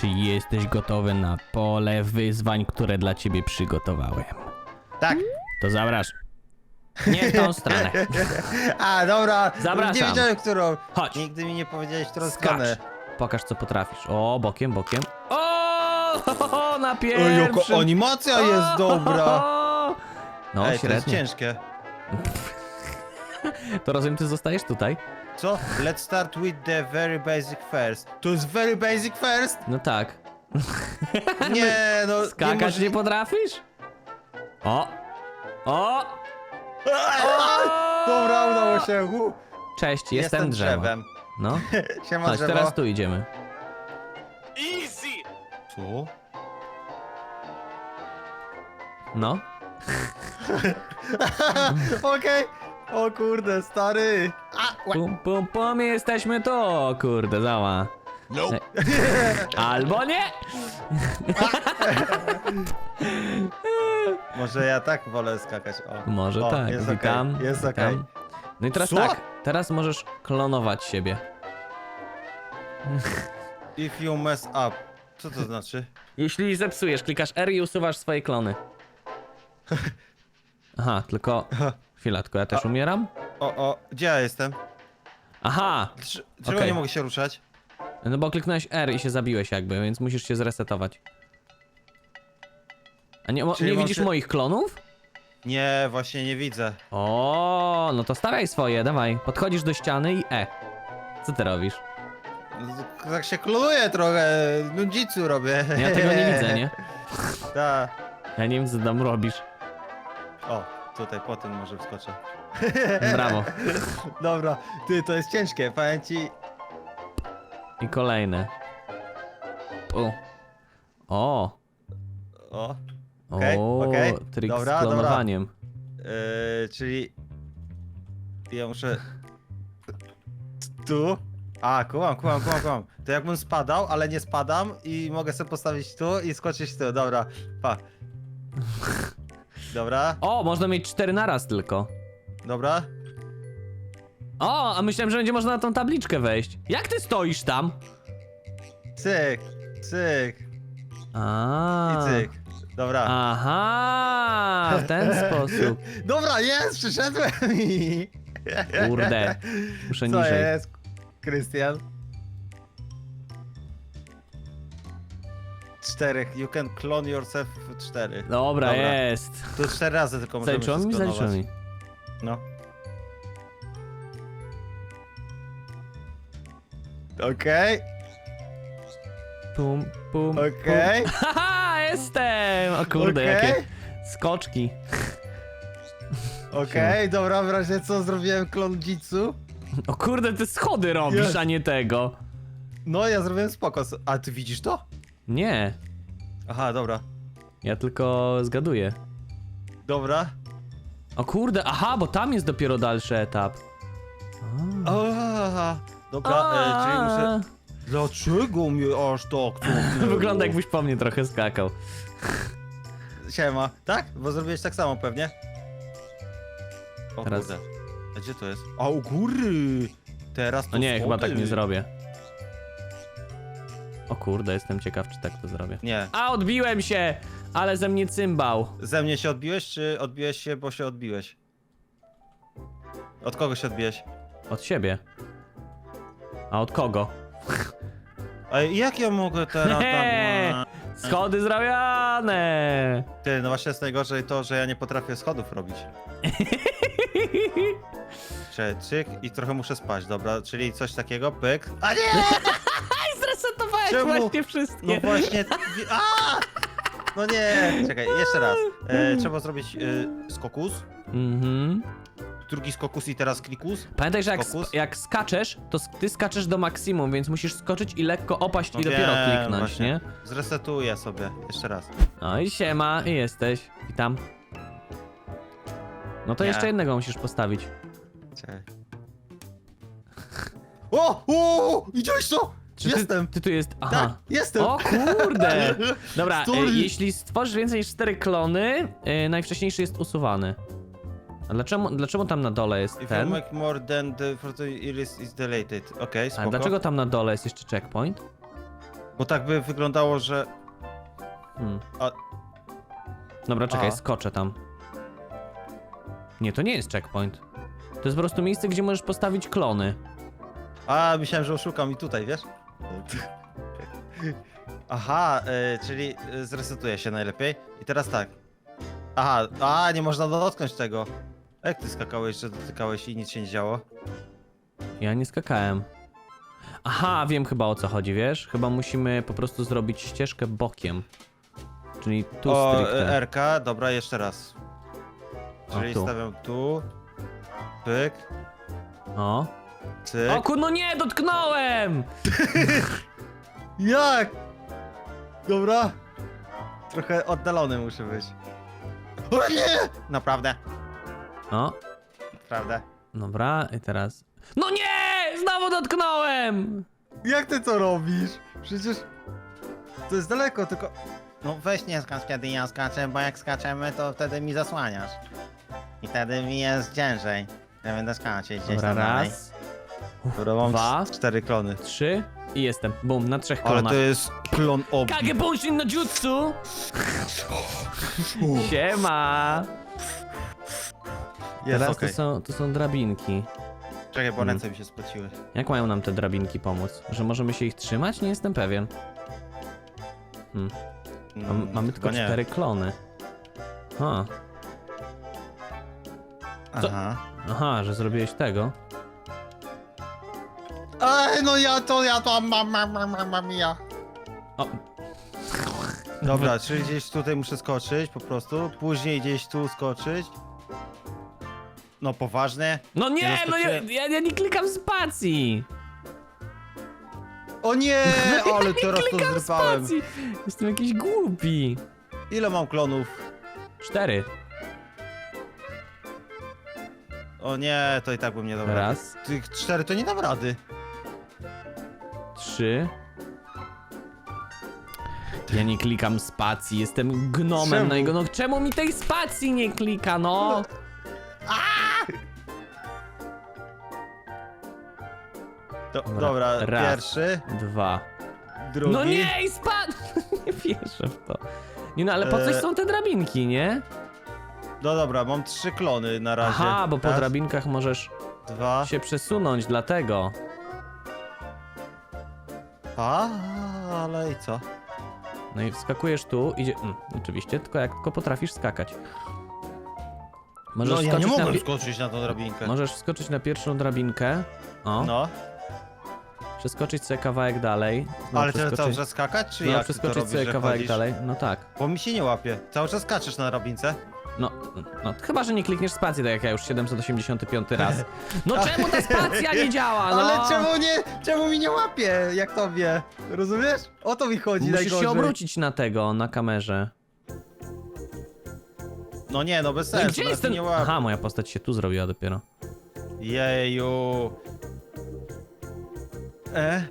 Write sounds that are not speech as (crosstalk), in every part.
Czy jesteś gotowy na pole wyzwań, które dla ciebie przygotowałem? Tak. To zapraszam. Nie w tą stronę. (laughs) A, dobra. Zapraszam. Nie wiedziałem, którą. Chodź. Nigdy mi nie powiedziałeś, którą Skacz. stronę. Pokaż, co potrafisz. O, bokiem, bokiem. O, na O, pierwszym. jaka animacja jest dobra. No, Ej, to jest średnio. ciężkie. To rozumiem, ty zostajesz tutaj? Co? Let's start with the very basic first. To jest very basic first? No tak. Nie, (laughs) no. Skakać może- nie potrafisz? O! O! (laughs) Dobra, udało się. U. Cześć, jestem, drzewo. drzewem. No, (laughs) Siema chodź, drzewo. teraz tu idziemy. Tu? No. Okej. O kurde, stary. A, ła- Pum, pum, pum, jesteśmy tu, o kurde, zała. Nope. Albo nie! (laughs) Może ja tak wolę skakać. O. Może o, tak, jest witam. okej, Jest okej. witam. No i teraz Co? tak, teraz możesz klonować siebie. If you mess up. Co to znaczy? Jeśli zepsujesz, klikasz R i usuwasz swoje klony. (laughs) Aha, tylko... Chwila, tylko ja też umieram? O, o, gdzie ja jestem? Aha! Dlaczego Czego Okej. nie mogę się ruszać? No bo kliknąłeś R i się zabiłeś jakby, więc musisz się zresetować. A nie, mo- Czyli nie mam widzisz się- moich klonów? Nie, właśnie nie widzę. O, no to stawiaj swoje, dawaj. Podchodzisz do ściany i E. Co ty robisz? Tak się klonuję trochę, nudzicu robię. Ja tego nie widzę, nie? (laughs) Tak. Ja nie wiem, co tam robisz. O, tutaj po tym może wskoczę. Brawo. (laughs) Dobra, ty, to jest ciężkie, powiem ci. I kolejne. U. O, O, Okej, o, okej. trik Dobra, z klonowaniem. yy, czyli... Ja muszę... Tu? A, kułam, kułam, kułam, kułam. To jakbym spadał, ale nie spadam i mogę sobie postawić tu i skoczyć tu, dobra, pa. Dobra, O, można mieć cztery naraz tylko. dobra. O, a myślałem, że będzie można na tą tabliczkę wejść. Jak ty stoisz tam? Cyk, cyk A. i cyk. Dobra. Aha, w ten (laughs) sposób. Dobra, jest, przyszedłem i... Kurde. Muszę Co niżej. jest, Krystian? Czterech, you can clone yourself w cztery. Dobra, Dobra. jest. Tu cztery razy tylko możemy się mi, sklonować. zaliczyło mi. No. Okej, Pum, pum. okej, pum. (laughs) Haha, jestem! O kurde, okej, jakie skoczki. okej, dobra, w razie co zrobiłem klon jitsu? O kurde, ty schody robisz, Jest. a nie tego. No, ja zrobiłem spoko. A ty widzisz to? Nie, Aha, dobra. ja tylko zgaduję. Dobra. O kurde, aha, bo tam jest dopiero dalszy etap. O, dobra, e, czyli muszę... Dlaczego mnie aż tak? (laughs) Wygląda jakbyś po mnie trochę skakał. Siema. Tak? Bo zrobiłeś tak samo pewnie? O Teraz- kurde. A gdzie to jest? A u góry! Teraz to No nie, chyba tak nie zrobię. O kurde, jestem ciekaw, czy tak to zrobię. Nie. A, odbiłem się! Ale ze mnie cymbał. Ze mnie się odbiłeś, czy odbiłeś się, bo się odbiłeś? Od kogo się odbiłeś? Od siebie. A od kogo? A jak ja mogę teraz tam... Schody zrobione! Ty, no właśnie jest najgorzej to, że ja nie potrafię schodów robić. (laughs) Cyk i trochę muszę spać, dobra, czyli coś takiego, pyk. A nie! (laughs) Zresetowałeś Czemu? właśnie wszystkie. No właśnie. A! No nie! Czekaj, jeszcze raz. E, (laughs) trzeba zrobić e, skokus, Mhm. drugi skokus i teraz klikus. Pamiętaj, że jak, sp- Fokus? jak skaczesz, to sk- ty skaczesz do maksimum, więc musisz skoczyć i lekko opaść No i dopiero wiem, kliknąć, właśnie. nie? Zresetuję sobie, jeszcze raz. No i siema, i jesteś. Witam. No to Nie. jeszcze jednego musisz postawić. Czekaj. O! O! Widziałeś to? Czy ty, Jestem! ty tu jest. Tak, Aha. jestem! O kurde! (laughs) Dobra, e, jeśli stworzysz więcej niż 4 klony, e, najwcześniejszy jest usuwany. A dlaczego, dlaczego tam na dole jest If you ten? make more than the for the iris is deleted. Okej, A spoko. dlaczego tam na dole jest jeszcze checkpoint? Bo tak by wyglądało, że... Hmm. A, Dobra, czekaj, A. skoczę tam. Nie, to nie jest checkpoint. To jest po prostu miejsce, gdzie możesz postawić klony. a myślałem, że oszukam i tutaj, wiesz? Aha, y, czyli y, zresetuję się najlepiej. I teraz tak. Aha, a nie można dotknąć tego. A Jak ty skakałeś, że dotykałeś i nic się nie działo? Ja nie skakałem. Aha, wiem chyba o co chodzi, wiesz? Chyba musimy po prostu zrobić ścieżkę bokiem. Czyli tu o, stricte. y, RK, dobra, jeszcze raz. O, Czyli tu. stawiam tu. Pyk, O. cyk. O kur... no nie, dotknąłem! (laughs) Jak? Dobra. Trochę oddalony muszę być. O nie! Naprawdę, O, naprawdę. dobra, i teraz... No nie! Znowu dotknąłem! Jak ty to robisz? Przecież to jest daleko, tylko... No weź nie skacz kiedy ja skaczę, bo jak skaczemy to wtedy mi zasłaniasz. I wtedy mi jest ciężej. Ja będę skaczeć gdzieś Dobra, tam dalej. raz, Dobra, mam dwa. cztery klony. trzy i jestem. Bum, na trzech Ale to jest klon obi. Kage Bunshin no jutsu! Siema! Jest, Teraz okej. to, są, to są drabinki. Czekaj, bo Mm. ręce mi się spociły. Jak mają nam te drabinki pomóc? Że możemy się ich trzymać? Nie jestem pewien. Hmm. Mam, Mm, mamy chyba tylko nie. cztery klony. Ha. Aha. Aha, że zrobiłeś tego. Ej, no ja to, ja to, mam, mam, mam, mam, mam, ja. O, Dobra, czyli gdzieś tutaj muszę skoczyć po prostu, później gdzieś tu skoczyć. No poważnie? no nie, Nie no ja, zaskoczyłem. ja, ja nie klikam spacji! O nie, (laughs) ale teraz to Klikam zrypałem. spacji! Jestem jakiś głupi. Ile mam klonów? Cztery. O nie, to i tak bym nie dał rady. Raz, Tych cztery to nie dam rady. Trzy. Ja nie klikam spacji, jestem gnomem Czemu? na jego. No czemu mi tej spacji nie klika, no? Do, Dobra, dobra, raz. pierwszy, Dwa. drugi. No nie, i spadł! (laughs) nie wierzę w to. Nie no, ale po coś E, są te drabinki, nie? No dobra, mam trzy klony na razie. Aha, bo po Raz, drabinkach możesz Dwa. się przesunąć, dlatego. A, ale i co? No i wskakujesz tu, idzie... Mm, oczywiście, tylko jak tylko potrafisz skakać. Możesz No ja nie wskoczyć na mogłem pi- skoczyć na tą drabinkę. Możesz wskoczyć na pierwszą drabinkę. O, No, przeskoczyć sobie kawałek dalej. znowu ale przeskoczyć- cały czas skakać, czy No, jak ty to przeskoczyć robisz, sobie że kawałek chodzisz? dalej. No tak. Bo mi się nie łapie. Cały czas skaczesz na drabince. No, no, chyba, że nie klikniesz spacji, tak jak ja już 785 raz. No czemu ta spacja nie działa, no? Ale czemu nie, czemu mi nie łapie, jak tobie? Rozumiesz? O to mi chodzi Musisz najgorzej. się obrócić na tego, na kamerze. No nie, no bez No i sensu, gdzie nas jest ten... nie łapie. Aha, moja postać się tu zrobiła dopiero. Jeju. E,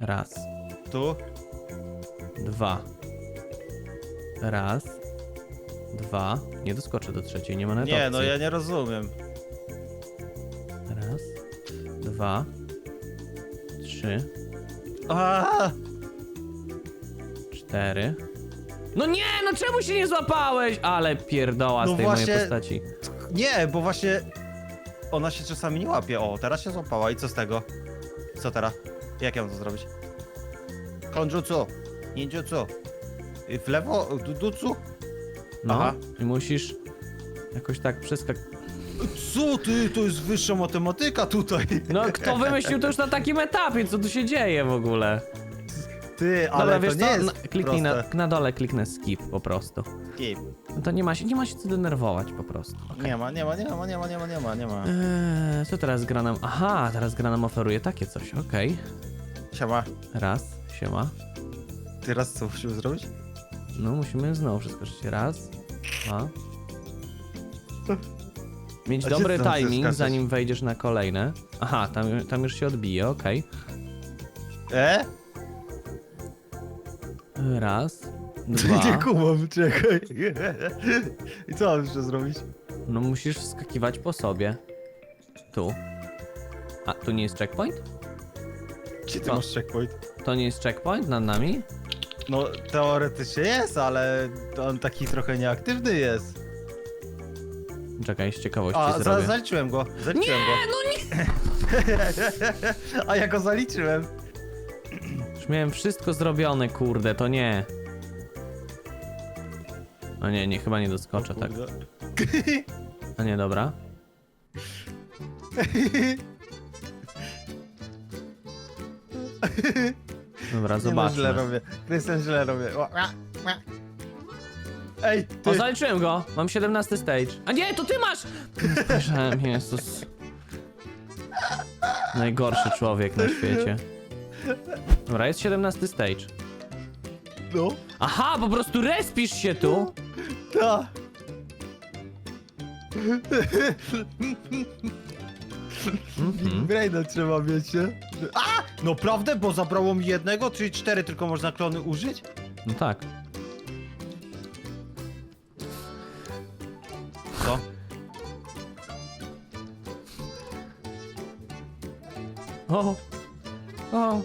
Raz, tu. dwa. Raz, dwa. Nie doskoczę do trzeciej, nie ma nawet Nie, opcji. no ja nie rozumiem. Raz, dwa, trzy, A, cztery. No nie, no czemu się nie złapałeś? Ale pierdoła z No tej właśnie- mojej postaci. nie, bo właśnie ona się czasami nie łapie. O, teraz się złapała i co z tego? Co teraz? Jak ja mam to zrobić? Konjutsu, ninjutsu. I W lewo, du- ducu? No Aha. i musisz jakoś tak przeskak... Co ty? To jest wyższa matematyka tutaj. No kto wymyślił to już na takim etapie? Co tu się dzieje w ogóle? Ty, ale Dobra, to wiesz nie co? jest Na, kliknij na, proste. na dole, kliknę skip po prostu. Skip. No to nie ma się, nie ma się co denerwować po prostu. Nie ma, nie ma, nie ma, nie ma, nie ma, nie ma, nie ma. Eee, co teraz gra nam? Aha, teraz gra nam oferuje takie coś, okej. Siema. Raz, siema. Teraz co musimy zrobić? No musimy znowu przeskoczyć. Raz, dwa. Mieć A gdzie dobry timing, zanim wejdziesz na kolejne. Aha, tam, tam już się odbije, okej. E? Raz, (laughs) dwa. Nie kumam, czekaj. (laughs) I co mam jeszcze zrobić? No musisz wskakiwać po sobie. Tu. A, tu nie jest checkpoint? Gdzie ty Co? masz checkpoint? To nie jest checkpoint nad nami? No, teoretycznie jest, ale on taki trochę nieaktywny jest. Czekaj, z ciekawości A, za, zrobię. zaliczyłem go, zaliczyłem go. no nie! (laughs) A ja go zaliczyłem. Już miałem wszystko zrobione, kurde, to nie. No nie, nie, chyba nie doskoczę, tak. Kurde. A nie, dobra. (laughs) Dobra, no, źle zobaczmy. robię. Krystian źle robię. Ej, ty. O, zaliczyłem go! Mam 17 stage. A nie, to ty masz! Spojrzałem, Jezus. Najgorszy człowiek na świecie. Dobra, jest 17 stage. No, Aha, po prostu respisz się tu! ta. Mhm. Trzeba mieć, nie? A! No prawdę, bo zabrało mi jednego, czyli cztery tylko można klony użyć? No tak. Co? O! O!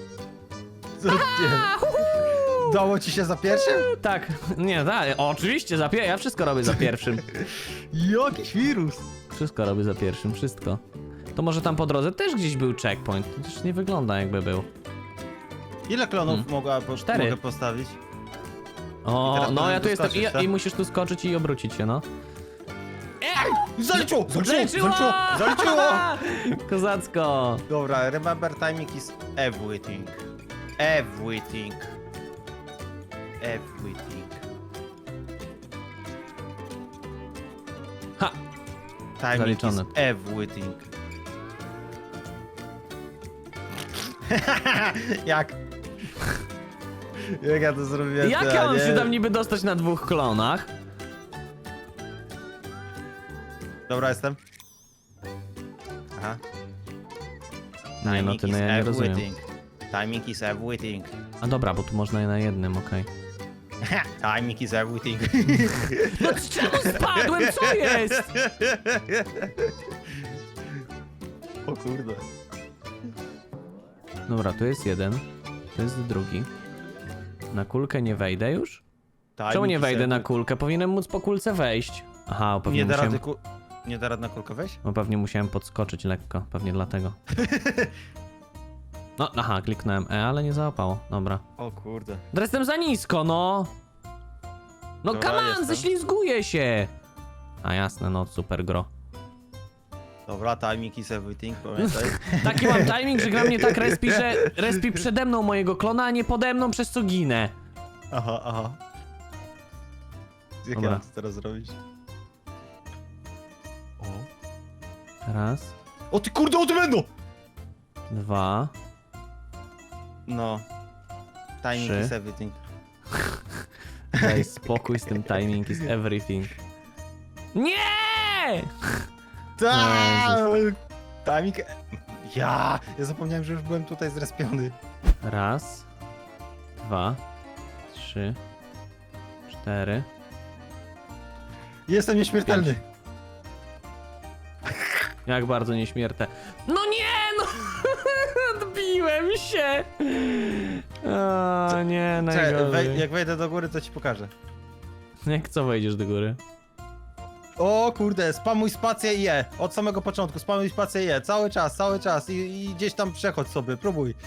Co? Dało ci się za pierwszym? Tak, nie, tak, oczywiście, za pier- ja wszystko robię za pierwszym. (laughs) Jakiś wirus. Wszystko robię za pierwszym, wszystko. To może tam po drodze też gdzieś był checkpoint. To też nie wygląda jakby był. Ile klonów Hmm. mogła, po, Cztery. mogę postawić? I O, teraz no ja tu jestem i, tak? i musisz tu skoczyć i obrócić się, no. Zaliczyło! Zaliczyło! Zaliczyło! (laughs) Kozacko! Dobra, remember timing is everything. Everything. Everything. Ha! Timing Zaliczone. is everything. (laughs) Jak? Jak ja to zrobiłem? Jak ja mam nie- się tam niby dostać na dwóch klonach? Dobra, jestem. Aha. Nie no, ty no ja nie rozumiem. Timing is everything. A dobra, bo tu można je na jednym, okej. (laughs) Timing is everything. (laughs) No czemu spadłem? Co jest? o kurde. Dobra, tu jest jeden. Tu jest drugi. Na kulkę nie wejdę już? Timing Czemu nie wejdę na kulkę? Powinienem móc po kulce wejść. Aha, pewnie Nie da musiałem... rady ku... Nie da na kulkę wejść? No pewnie musiałem podskoczyć lekko, pewnie dlatego. (laughs) No, aha, kliknąłem E, ale nie załapało. Dobra. O kurde. Teraz jestem za nisko, no! No Dobra, come on, jestem. ześlizguję się! A jasne, no super gro. Dobra, timing is everything, pamiętaj. (laughs) Taki mam timing, że gra mnie tak respi, że respi przede mną mojego klona, a nie pode mną, przez co ginę. Aha, aha. Jak Dobra. ja mam to teraz zrobić? O. Raz, O ty kurde, o ty będą! dwa, No. Timing Trzy. is everything. daj spokój z tym timing is everything. Nie! Tak! Timing... Ja! Ja zapomniałem, że już byłem tutaj zrespiony. Raz, dwa, trzy, cztery. Jestem nieśmiertelny. Jak bardzo nieśmiertelne. No nie, no! (laughs) Odbiłem się! O, nie, Czekaj, wej najgorzej. jak wejdę do góry, to ci pokażę. Jak co wejdziesz do góry? O kurde, spamuj spację i je. Od samego początku, spamuj spację i je. Cały czas, cały czas. I, i gdzieś tam przechodź sobie, próbuj. (laughs)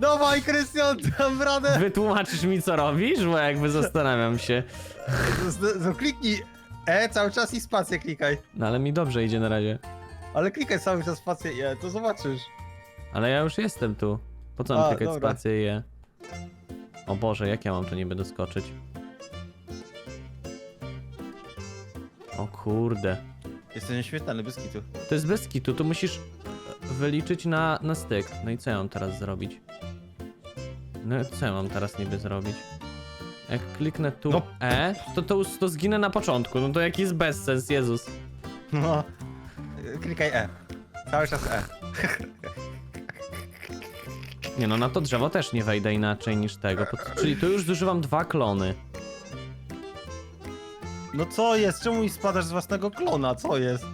Dawaj, Krystian, dam radę! Wytłumaczysz mi co robisz? Bo jakby zastanawiam się. No, kliknij E cały czas i spację klikaj. No ale mi dobrze idzie na razie. Ale klikaj cały czas spację i E, to zobaczysz. Ale ja już jestem tu. Po co mam A, klikać dobra. spację i je? O Boże, jak ja mam tu niby doskoczyć? O kurde. Jestem nieśmiertelny, bez kitu. To jest bez kitu, tu musisz wyliczyć na, na styk. No i co ja mam teraz zrobić? No co ja mam teraz niby zrobić? Jak kliknę tu No. E, to, to to zginę na początku. No to jaki jest bezsens, Jezus. No. Klikaj E. Cały czas E. (laughs) Nie no, na to drzewo też nie wejdę inaczej niż tego. Po- Czyli tu już zużywam dwa klony. No co jest? Czemu mi spadasz z własnego klona? Co jest?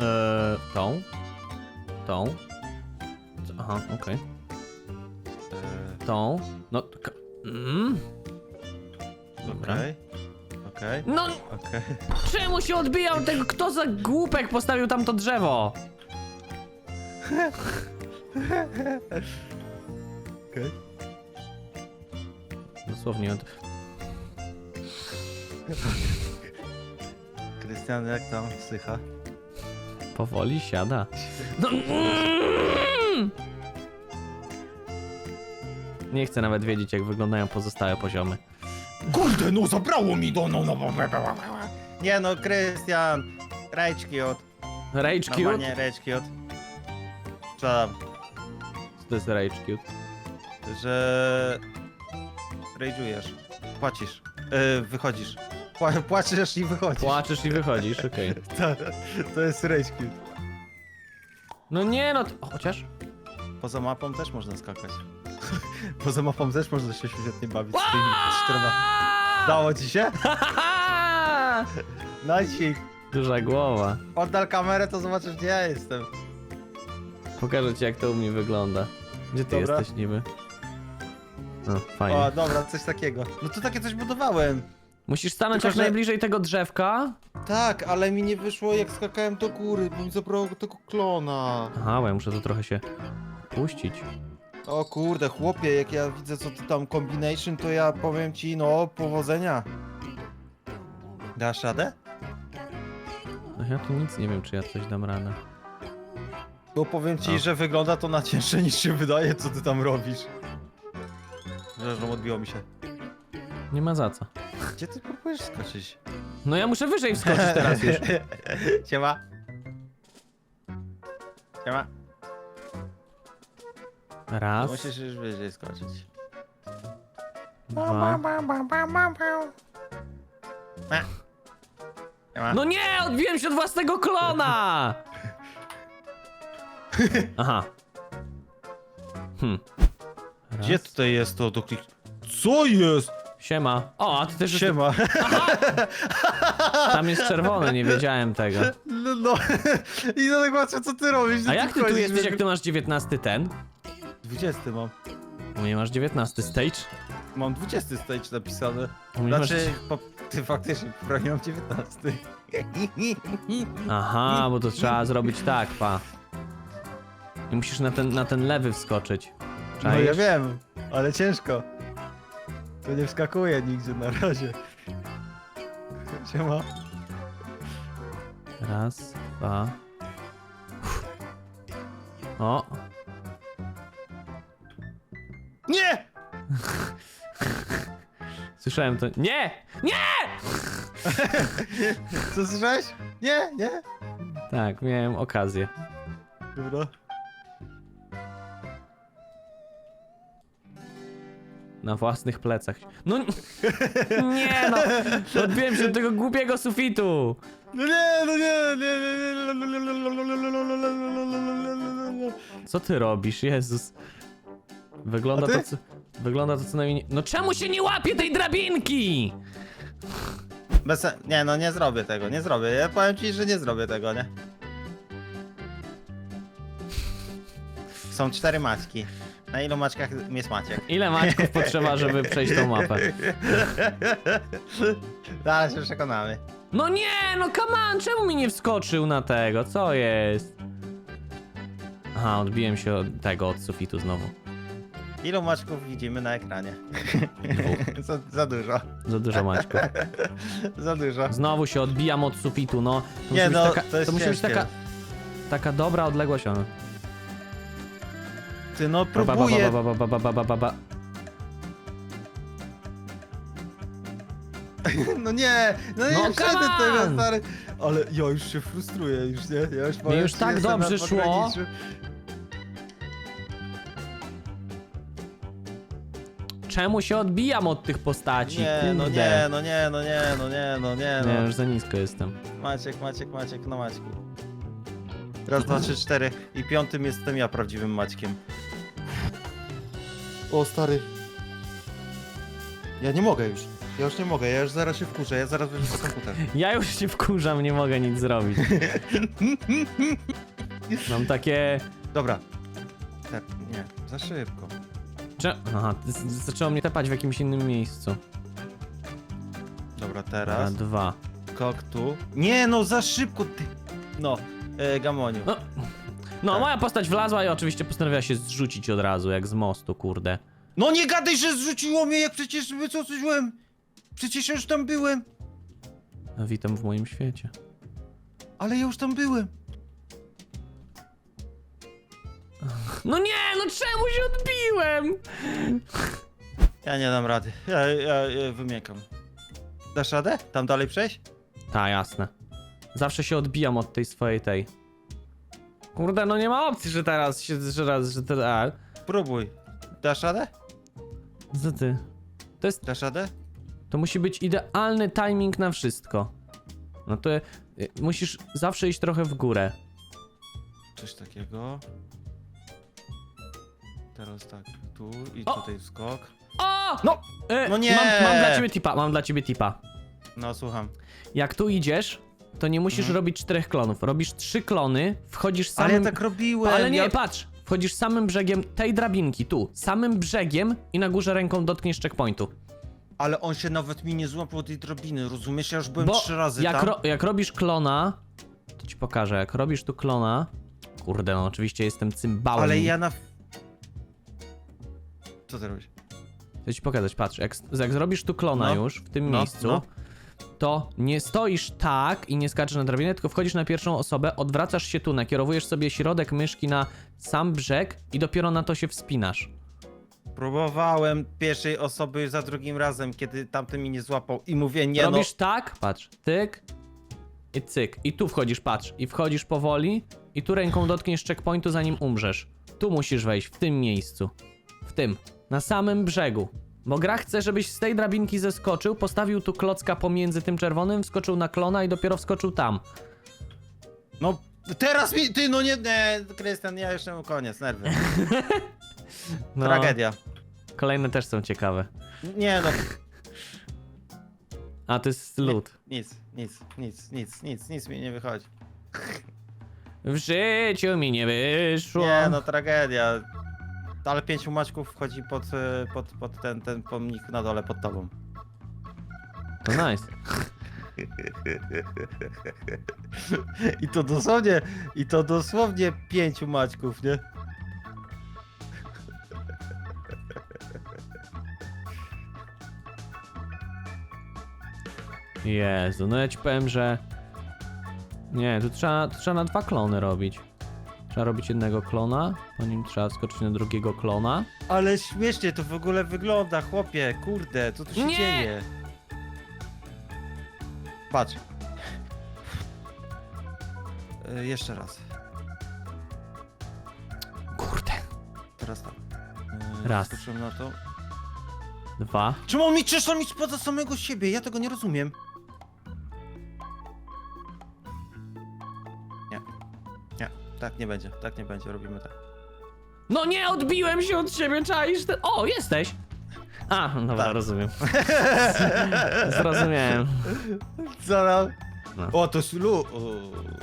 Eee, tą? Tą? Co? Aha, okej. Eee, Tą? No, k- mm. Dobra. Okej. Okej. No, Okej. czemu się odbijał tego? Kto za głupek postawił tam to drzewo? (laughs) Okej. Dosłownie od... Krystian, jak tam? Psycha? Powoli siada. No, mm. Nie chcę nawet wiedzieć, jak wyglądają pozostałe poziomy. Kurde, no zabrało mi do... No, no, no, no, no, no. Nie no, Krystian. Rage cute. Rage cute? Normalnie rage cute. Co tam? To jest rage cute? Że... Rage'ujesz. Płacisz. Yy, wychodzisz. Pła płaczesz i wychodzisz. Płaczesz i wychodzisz, (laughs) okej. To, to jest rage cute. No nie no, to... chociaż... Poza mapą też można skakać. (laughs) Poza mapą też można się świetnie bawić z tymi czterema. Dało ci się? (laughs) Najcik. Duża głowa. Oddal kamerę, to zobaczysz, gdzie ja jestem. Pokażę ci, jak to u mnie wygląda. Gdzie ty Dobra. jesteś niby? O, fajnie. O, dobra, coś takiego. No to takie coś budowałem. Musisz stanąć Tylko, aż że- najbliżej tego drzewka. Tak, ale mi nie wyszło jak skakałem do góry, bo mi zabrało tego klona. Aha, bo ja muszę to trochę się puścić. O kurde, chłopie, jak ja widzę co ty tam combination, to ja powiem ci, no, powodzenia. Dasz radę? No ja tu nic nie wiem, czy ja coś dam radę. Bo powiem ci, No. że wygląda to na cięższe niż się wydaje, co ty tam robisz. Zresztą odbiło mi się. Nie ma za co. Gdzie ty próbujesz skoczyć? No ja muszę wyżej wskoczyć teraz już. (laughs) Siema. Siema. Raz, Musisz już wyżej skoczyć. dwa. Siema. No nie! Odbiłem się od własnego klona! (laughs) Aha. Hm. Raz. Gdzie tutaj jest to do klik... Co jest? Siema. O, a ty też. Siema. Tam jest czerwone, nie wiedziałem tego. No, no. I no tak patrzę, co ty robisz. A jak ty tu jesteś, jak ty masz 19 ten? 20 mam. U mnie masz 19 stage? Mam 20 stage napisane. U mnie Znaczy, masz... po, ty faktycznie, prawie mam 19. Aha, bo to trzeba zrobić tak, pa. I musisz na ten, na ten lewy wskoczyć. No Czaisz? ja wiem, ale ciężko. To nie wskakuje nigdzie na razie. (laughs) Siema. Raz, dwa. O, Nie! (laughs) słyszałem to. Nie! Nie! (laughs) Co słyszałeś? Nie, nie. Tak, miałem okazję. Dobra. Na własnych plecach. No nie no! Odbiłem się od tego głupiego sufitu! No nie, no nie, nie, nie, nie, nie. Co ty robisz, Jezus? Wygląda A ty? to co... Wygląda to co najmniej... nie- No czemu się nie łapie tej drabinki? Bez nie, no nie zrobię tego, nie zrobię. Ja powiem ci, że nie zrobię tego, nie? Są cztery maćki. Na ilu maćkach jest Maciek? Ile maćków potrzeba, żeby przejść tą mapę? (laughs) Zaraz się przekonamy. No nie, no come on, czemu mi nie wskoczył na tego? Co jest? Aha, odbiłem się od tego, od sufitu znowu. Ilu maćków widzimy na ekranie? za, (laughs) za dużo. Za dużo maćków. (laughs) Za dużo. Znowu się odbijam od sufitu, no. To Nie, musi no, być taka, to jest musi być ciężkie. taka, taka dobra odległość. O. Ty no próbuję. ba, ba, ba, ba, ba, ba, ba, ba. (laughs) No nie, no nie No, no, come tego stary. Ale ja już się frustruję, już nie? Ja już powiem już tak jestem na dobrze szło. pograniczu. Czemu się odbijam od tych postaci? Nie, no Kurde. nie, no nie, no nie, no nie, no nie, Nie, no. już za nisko jestem. Maciek, Maciek, Maciek, no Maćku. Raz, dwa, trzy, cztery i piątym jestem ja prawdziwym Maćkiem. O, stary. Ja nie mogę już. Ja już nie mogę, ja już zaraz się wkurzę, ja zaraz będę komputer. (laughs) Ja już się wkurzam, nie mogę nic zrobić. (laughs) Mam takie... Dobra. Tak, nie, za szybko. Cze... Aha, z- z- zaczęło mnie tepać w jakimś innym miejscu. Dobra, A, teraz. dwa. Skok tu. Nie, no za szybko, ty. No, e, Gamoniu. No, no Tak. moja postać wlazła i oczywiście postanowiła się zrzucić od razu, jak z mostu, kurde. No nie gadaj, że zrzuciło mnie, jak przecież wycoczyłem. Przecież ja już tam byłem. No, witam w moim świecie. Ale ja już tam byłem. No nie, no czemu się odbiłem? Ja nie dam rady. Ja, ja, ja wymiękam. Dasz radę? Tam dalej przejść? Ta, jasne. Zawsze się odbijam od tej swojej tej. Kurde, no nie ma opcji, że teraz się, że raz, że teraz... Próbuj. Dasz radę? Co ty? To jest, Dasz radę? to musi być idealny timing na wszystko. No to y, musisz zawsze iść trochę w górę. Coś takiego. Teraz tak, tu i O! tutaj skok. O! No! E, no nie! Mam, mam dla ciebie tipa, mam dla ciebie tipa. No, słucham. Jak tu idziesz, to nie musisz Mhm. robić czterech klonów. Robisz trzy klony, wchodzisz Ale samym... ja tak robiłem. Ale nie, ja... patrz! Wchodzisz samym brzegiem tej drabinki, tu. Samym brzegiem i na górze ręką dotkniesz checkpointu. Ale on się nawet mi nie złapał tej drobiny, rozumiesz? Ja już byłem Bo trzy razy jak, tam. ro, jak robisz klona, to ci pokażę, jak robisz tu klona... Kurde, no oczywiście jestem cymbałem. Ale ja na... Co ty robisz? Chcę ci pokazać, patrz, jak, jak zrobisz tu klona No. już, w tym No, miejscu, no. To nie stoisz tak i nie skaczesz na drabinę, tylko wchodzisz na pierwszą osobę, odwracasz się tu, nakierowujesz sobie środek myszki na sam brzeg i dopiero na to się wspinasz. Próbowałem pierwszej osoby za drugim razem, kiedy tamten mi nie złapał i mówię nie Robisz tak, patrz, tyk i cyk. I tu wchodzisz, patrz, i wchodzisz powoli i tu ręką dotkniesz checkpointu zanim umrzesz. Tu musisz wejść, w tym miejscu. W tym, na samym brzegu. Bo gra chce, żebyś z tej drabinki zeskoczył, postawił tu klocka pomiędzy tym czerwonym, wskoczył na klona i dopiero wskoczył tam. no... Teraz mi... Ty, no nie... Nie, Krystian, ja już mam koniec, nerwy. (laughs) No, Tragedia. Kolejne też są ciekawe. Nie no, A, to jest lód. nic, nic, nic, nic, nic, nic mi nie wychodzi. W życiu mi nie wyszło. Nie no, tragedia. Ale pięciu maćków wchodzi pod, e, pod, pod ten, ten pomnik na dole pod tobą. To nice. I to dosłownie, i to dosłownie pięciu maćków, nie? Jezu, no ja ci powiem, że... Nie, tu trzeba, tu trzeba na dwa klony robić. Trzeba robić jednego klona, po nim trzeba skoczyć na drugiego klona. Ale śmiesznie to w ogóle wygląda, chłopie, kurde, co tu się Nie! dzieje? Patrz. E, jeszcze raz. Kurde. Teraz tak. E, Raz. Skoczyłem na to. Dwa. Czemu on mi czesza mi spoza samego siebie? Ja tego nie rozumiem. Tak nie będzie, tak nie będzie, robimy tak. No nie, odbiłem się od ciebie, czaisz ten... O, jesteś! A, dobra, Tak. rozumiem. (laughs) Zrozumiałem. Co nam? No. O, to jest lu... o.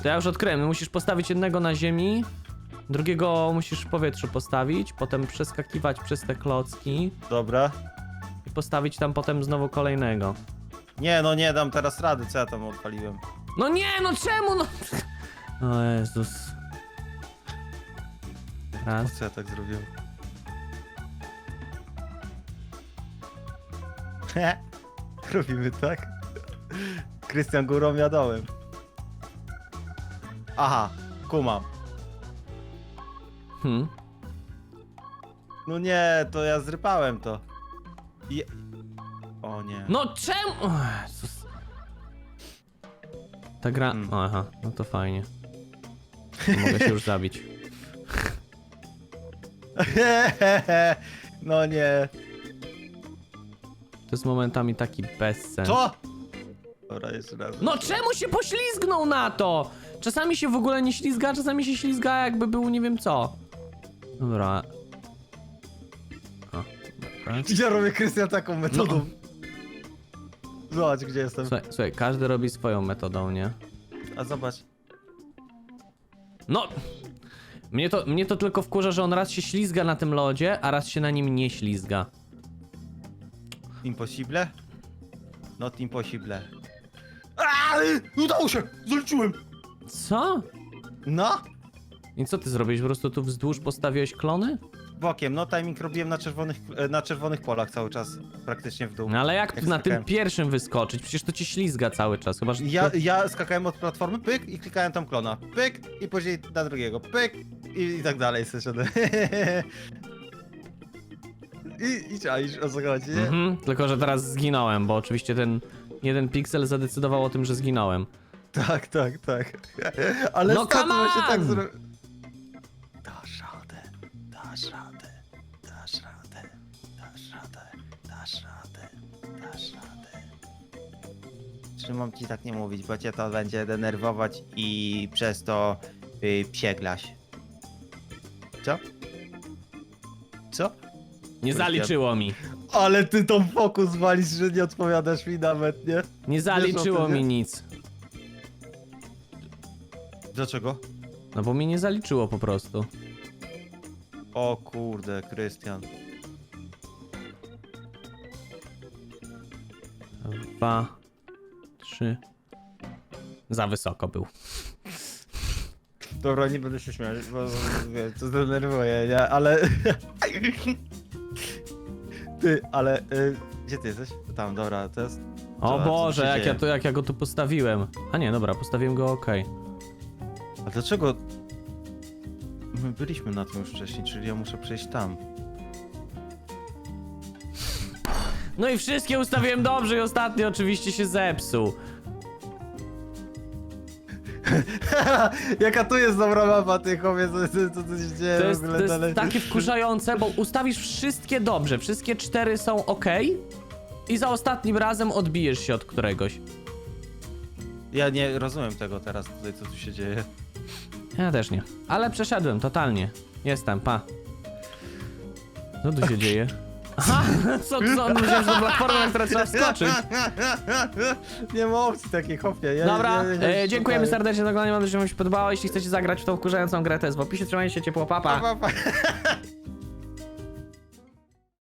To ja już odkryłem, musisz postawić jednego na ziemi, drugiego musisz w powietrzu postawić, potem przeskakiwać przez te klocki Dobra. i postawić tam potem znowu kolejnego. Nie, no nie dam teraz rady, co ja tam odpaliłem. No nie, no czemu no? (laughs) O Jezus. Po Raz. co ja tak zrobiłem? (laughs) Robimy tak? Krystian górą, ja dołem. Aha, kumam. Hmm. No nie, to ja zrypałem to. Je... O nie. No czemu? O Jezus. Ta gra... Hmm. Aha, no to fajnie. Mogę się już zabić. (laughs) No nie. To jest momentami taki bezsens. Co? Dobra, jeszcze raz. No czemu się poślizgnął na to? Czasami się w ogóle nie ślizga, czasami się ślizga jakby był nie wiem co. Dobra. O, dobra. Ja robię Krystian taką metodą. Zobacz, gdzie jestem. Słuchaj, słuchaj, każdy robi swoją metodą, nie? A zobacz. No! Mnie to, mnie to tylko wkurza, że on raz się ślizga na tym lodzie, a raz się na nim nie ślizga. Impossible? Not impossible. Aaaa! Udało się! Zaliczyłem! Co? No! I co ty zrobiłeś? Po prostu tu wzdłuż postawiłeś klony? Bokiem, no timing robiłem na czerwonych, e, na czerwonych polach cały czas. Praktycznie w dół. No ale jak, Jak na skakałem. tym pierwszym wyskoczyć? Przecież to ci ślizga cały czas, chyba że... Ja, ja skakałem od platformy, pyk i klikałem tam klona. Pyk i później na drugiego. Pyk i, i tak dalej. Słyszałem. (laughs) I, I czaisz o co chodzi, nie? Mhm, tylko że teraz zginąłem, bo oczywiście ten jeden piksel zadecydował o tym, że zginąłem. Tak, tak, tak. Ale No come tak on! zrobić? Dasz radę, dasz radę, dasz radę, dasz radę, dasz radę, dasz radę. Czy mam ci tak nie mówić, bo cię to będzie denerwować i przez to y, psieglaś. Co? Co? Nie zaliczyło mi. Ale ty tą fokus walisz, że nie odpowiadasz mi nawet, nie? Nie zaliczyło mi nic. Dlaczego? No bo mi nie zaliczyło po prostu. O kurde, Krystian. Dwa, trzy. Za wysoko był. Dobra, nie będę się śmiać, bo to zdenerwuje, nie? Ale... (laughs) Ty, ale... Y, gdzie ty jesteś? Tam, dobra, to jest... O co Boże, się jak ja, dzieje? to, jak ja go tu postawiłem. A nie, dobra, postawiłem go ok. A dlaczego... My byliśmy na tym już wcześniej, czyli ja muszę przejść tam. No i wszystkie ustawiłem dobrze i ostatni oczywiście się zepsuł. (laughs) Jaka tu jest dobra mapa, ty chłopie, co, co, co tu się dzieje To jest, w to ogóle jest dalej? takie wkurzające, bo ustawisz wszystkie dobrze, wszystkie cztery są ok i za ostatnim razem odbijesz się od któregoś. Ja nie rozumiem tego teraz tutaj, co tu się dzieje. Ja też nie. Ale przeszedłem, totalnie. Jestem, pa. Co tu się (laughs) dzieje? Aha, co, co? Myślałem, że to platforma, na którą trzeba wskoczyć. (laughs) nie ma opcji takiej, chłopie. Ja, Dobra, ja, ja, ja e, dziękujemy tutaj- serdecznie za oglądanie, mam nadzieję, że wam się podobało. Jeśli chcecie zagrać w tą wkurzającą grę, to jest w opisie. Trzymajcie się ciepło, papa. Pa, pa, pa. (laughs)